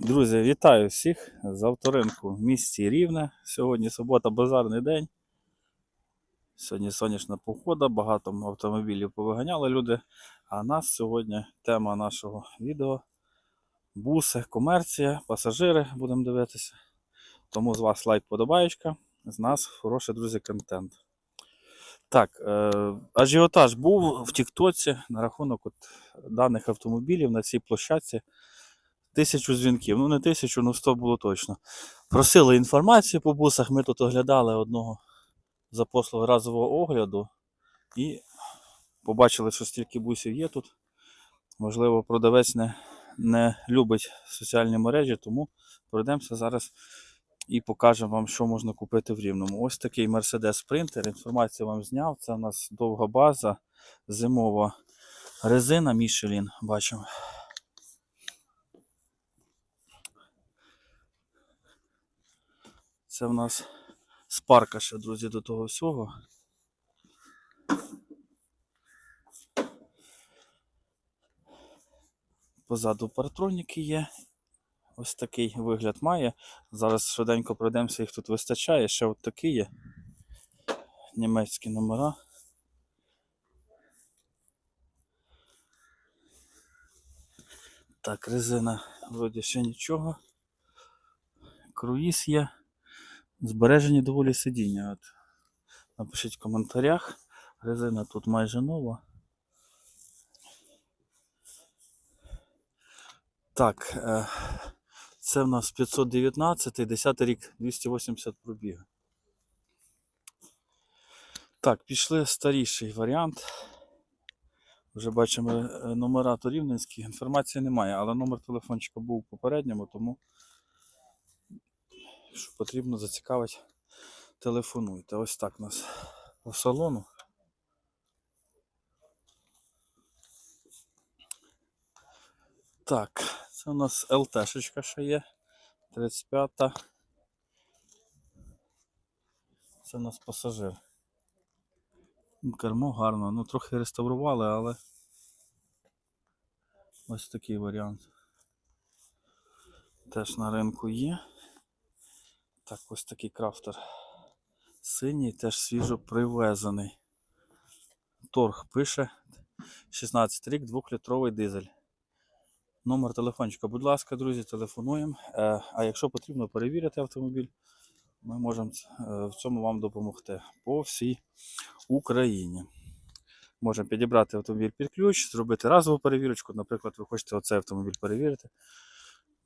Друзі, вітаю всіх з авторинку в місті Рівне. Сьогодні субота, базарний день. Сьогодні сонячна погода, багато автомобілів повиганяли люди. А нас сьогодні тема нашого відео буси, комерція, пасажири будемо дивитися. Тому з вас лайк, подобаєчка, з нас хороший, друзі, контент. Так, е, ажіотаж був в Тіктоці на рахунок от даних автомобілів на цій площадці. Тисячу дзвінків. Ну, не тисячу, ну 100 було точно. Просили інформацію по бусах. Ми тут оглядали одного за послуги разового огляду і побачили, що стільки бусів є тут. Можливо, продавець не, не любить соціальні мережі, тому пройдемося зараз і покажемо вам, що можна купити в Рівному. Ось такий Mercedes Sprinter. Інформацію вам зняв. Це у нас довга база, зимова резина Michelin. Бачимо. Це в нас спарка ще, друзі, до того всього. Позаду партроніки є. Ось такий вигляд має. Зараз швиденько пройдемося, їх тут вистачає. Ще от такі є. Німецькі номера. Так, резина вроді ще нічого. Круїз є. Збережені доволі сидіння. От. Напишіть в коментарях. Резина тут майже нова. Так, е, це в нас 519, 10 рік, 280 пробіг. Так, пішли старіший варіант. Вже бачимо е, номера то рівненські. Інформації немає, але номер телефончика був у попередньому, тому Якщо потрібно, зацікавить, телефонуйте. Ось так у нас по салону. Так, це у нас ЛТшечка ще є. 35-та. Це у нас пасажир. Кермо гарно, ну трохи реставрували, але ось такий варіант. Теж на ринку є. Так, ось такий крафтер. Синій, теж свіжо привезений. Торг пише 16 рік, 2-літровий дизель. Номер телефончика, будь ласка, друзі, телефонуємо. Е, А якщо потрібно перевірити автомобіль, ми можемо е, в цьому вам допомогти по всій Україні. Можемо підібрати автомобіль під ключ, зробити разову перевірочку. Наприклад, ви хочете оцей автомобіль перевірити.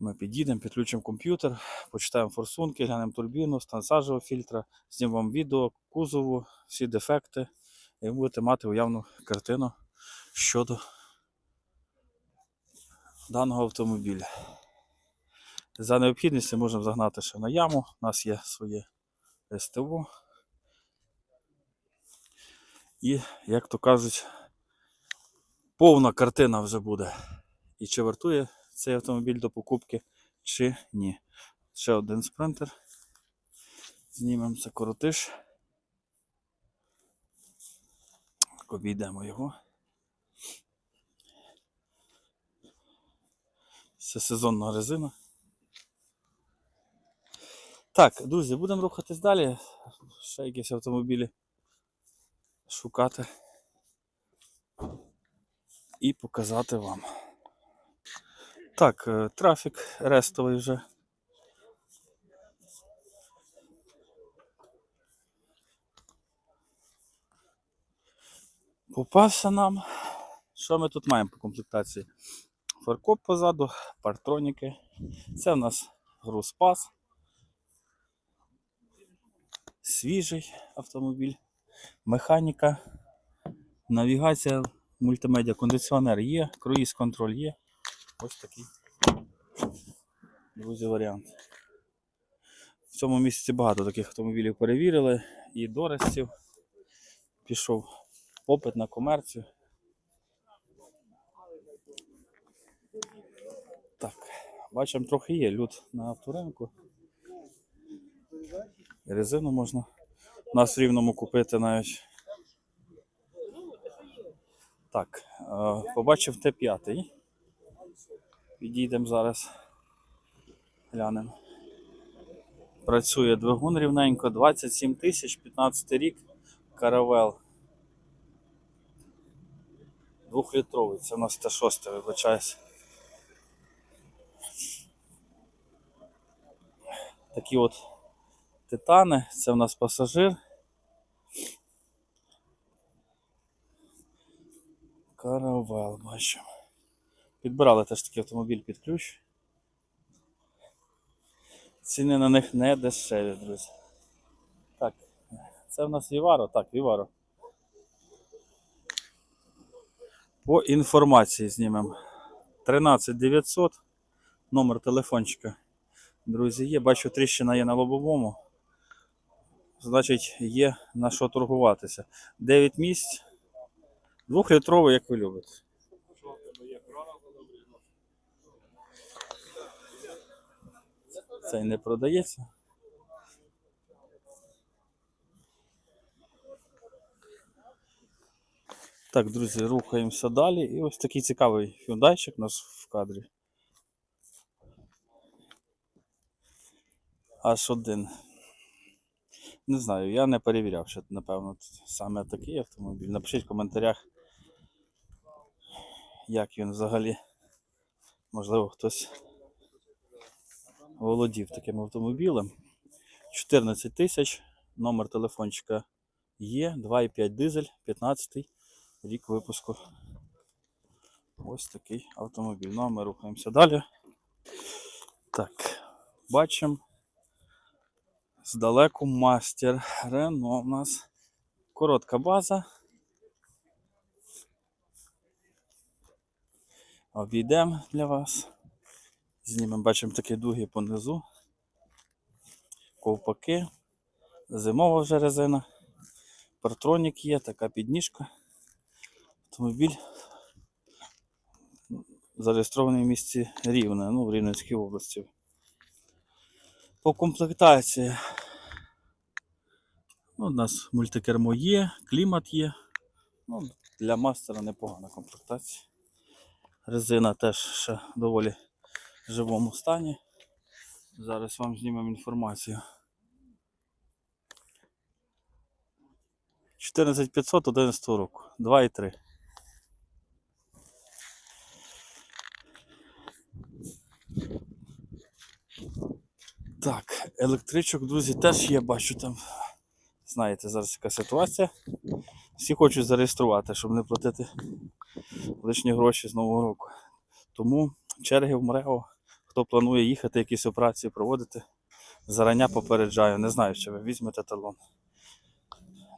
Ми підійдемо, підключимо комп'ютер, почитаємо форсунки, глянемо турбіну, стан сажового фільтра, знімемо відео, кузову, всі дефекти, і будете мати уявну картину щодо даного автомобіля. За необхідністю можемо загнати ще на яму. У нас є своє СТО. І, як то кажуть, повна картина вже буде. І чи вартує цей автомобіль до покупки, чи ні. Ще один спринтер. Знімемо це коротиш. Обійдемо його. Це сезонна резина. Так, друзі, будемо рухатись далі. Ще якісь автомобілі шукати і показати вам. Так, е, трафік рестовий вже. Попався нам. Що ми тут маємо по комплектації? Фаркоп позаду, партроніки. Це в нас грузпас. Свіжий автомобіль, механіка, навігація, мультимедіа, кондиціонер є, круїз контроль є. Ось такий друзі варіант. В цьому місяці багато таких автомобілів перевірили і дорестів. Пішов попит на комерцію. Так, бачимо, трохи є люд на авторинку. Резину можна у нас в рівному купити навіть. Так, е, побачив Т5. Підійдемо зараз. Глянемо. Працює двигун рівненько, 27 тисяч, 15 рік, каравел. Двохлітровий, це у нас Т6, вибачаюсь. Такі от титани, це у нас пасажир. Каравел, бачимо. Підбирали теж такий автомобіль під ключ. Ціни на них не дешеві, друзі. Так, це в нас Віваро? Так, Віваро. По інформації знімемо. 13900, номер телефончика. Друзі, є, бачу, тріщина є на лобовому. Значить, є на що торгуватися. 9 місць. Двохлітровий, як ви любите. Цей не продається. Так, друзі, рухаємося далі. І ось такий цікавий фюндайчик у нас в кадрі. Аж один. Не знаю, я не перевіряв, що напевно саме такий автомобіль. Напишіть в коментарях, як він взагалі. Можливо, хтось володів таким автомобілем. 14 тисяч, номер телефончика є, 2,5 дизель, 15 рік випуску. Ось такий автомобіль. Ну а ми рухаємося далі. Так, бачимо. Здалеку мастер Рено у нас коротка база. Обійдемо для вас. Знімемо, бачимо такі дуги понизу. Ковпаки. Зимова вже резина. Партронік є, така підніжка. Автомобіль зареєстрований в місті Рівне, ну, в Рівненській області. По комплектації. Ну, у нас мультикермо є, клімат є. Ну, для мастера непогана комплектація. Резина теж ще доволі живому стані. Зараз вам знімемо інформацію. 14500 11 року. 2,3. Так, електричок, друзі, теж є, бачу там. Знаєте, зараз яка ситуація. Всі хочуть зареєструвати, щоб не платити лишні гроші з Нового року. Тому черги в МРЕО, хто планує їхати, якісь операції проводити, зарання попереджаю. Не знаю, чи ви візьмете талон.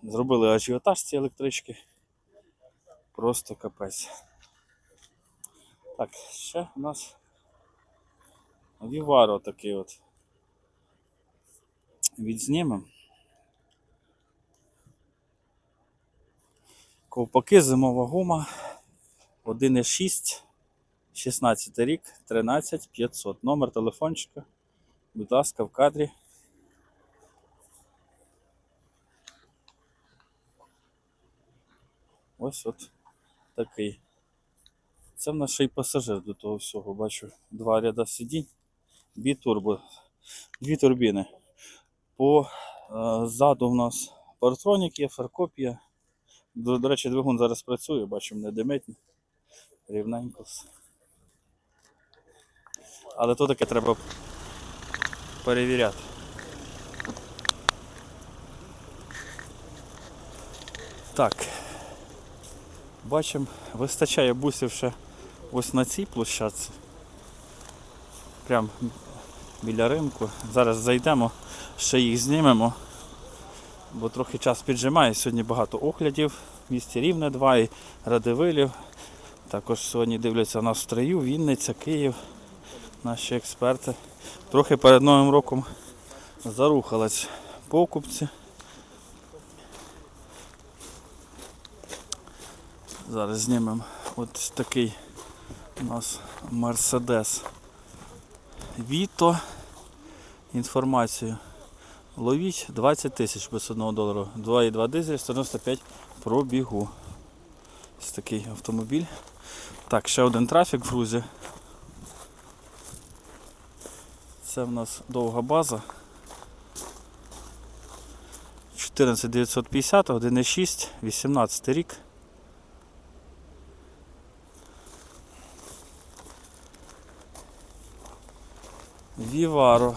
Зробили ажіотаж ці електрички. Просто капець. Так, ще у нас Віваро такий от. Відзнімемо. Ковпаки, зимова гума 1,6, 16 рік, 13 500. Номер телефончика. Будь ласка, в кадрі. Ось от такий. Це в нас ще й пасажир до того всього. Бачу два ряда сидінь, бітурбо, дві турбіни. По е, ззаду в нас партронік є, фаркопія. До, до речі, двигун зараз працює, бачимо, не димить. Рівненько все. Але то таке треба перевіряти. Так. Бачимо, вистачає бусів ще ось на цій площадці. Прям біля ринку. Зараз зайдемо, ще їх знімемо, бо трохи час піджимає. Сьогодні багато оглядів. В місті Рівне 2 і Радивилів. Також сьогодні дивляться нас в Стрию, Вінниця, Київ, наші експерти. Трохи перед Новим роком зарухались покупці. Зараз знімемо от такий у нас Мерседес Віто. Інформацію. Ловіть 20 тисяч без 1 долару. 2,2 дизель, 195 пробігу. Ось такий автомобіль. Так, ще один трафік в грузі. Це в нас довга база. 14950, 1,6, 18 рік. Віваро.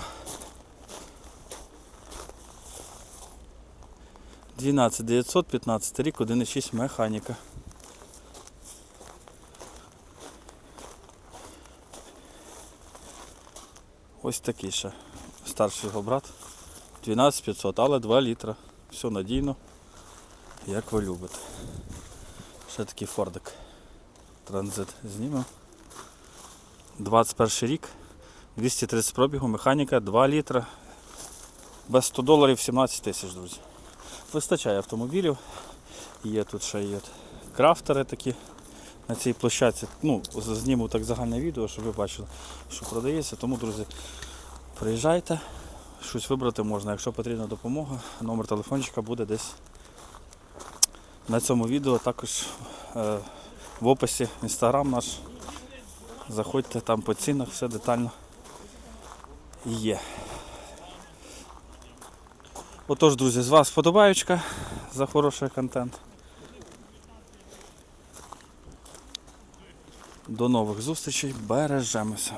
12900, 15 рік, 1,6 механіка. Ось такий ще старший його брат. 12500, але 2 літра. Все надійно, як ви любите. Ще такий фордик. Транзит знімемо. 21 рік. 230 пробігу, механіка, 2 літра. Без 100 доларів 17 тисяч, друзі. Вистачає автомобілів. Є тут ще є крафтери такі на цій площадці. Ну, зніму так загальне відео, щоб ви бачили, що продається. Тому, друзі, приїжджайте, щось вибрати можна. Якщо потрібна допомога, номер телефончика буде десь на цьому відео. Також е, в описі інстаграм наш. Заходьте там по цінах, все детально є. Отож, друзі, з вас вподобаючка за хороший контент. До нових зустрічей. Бережемося.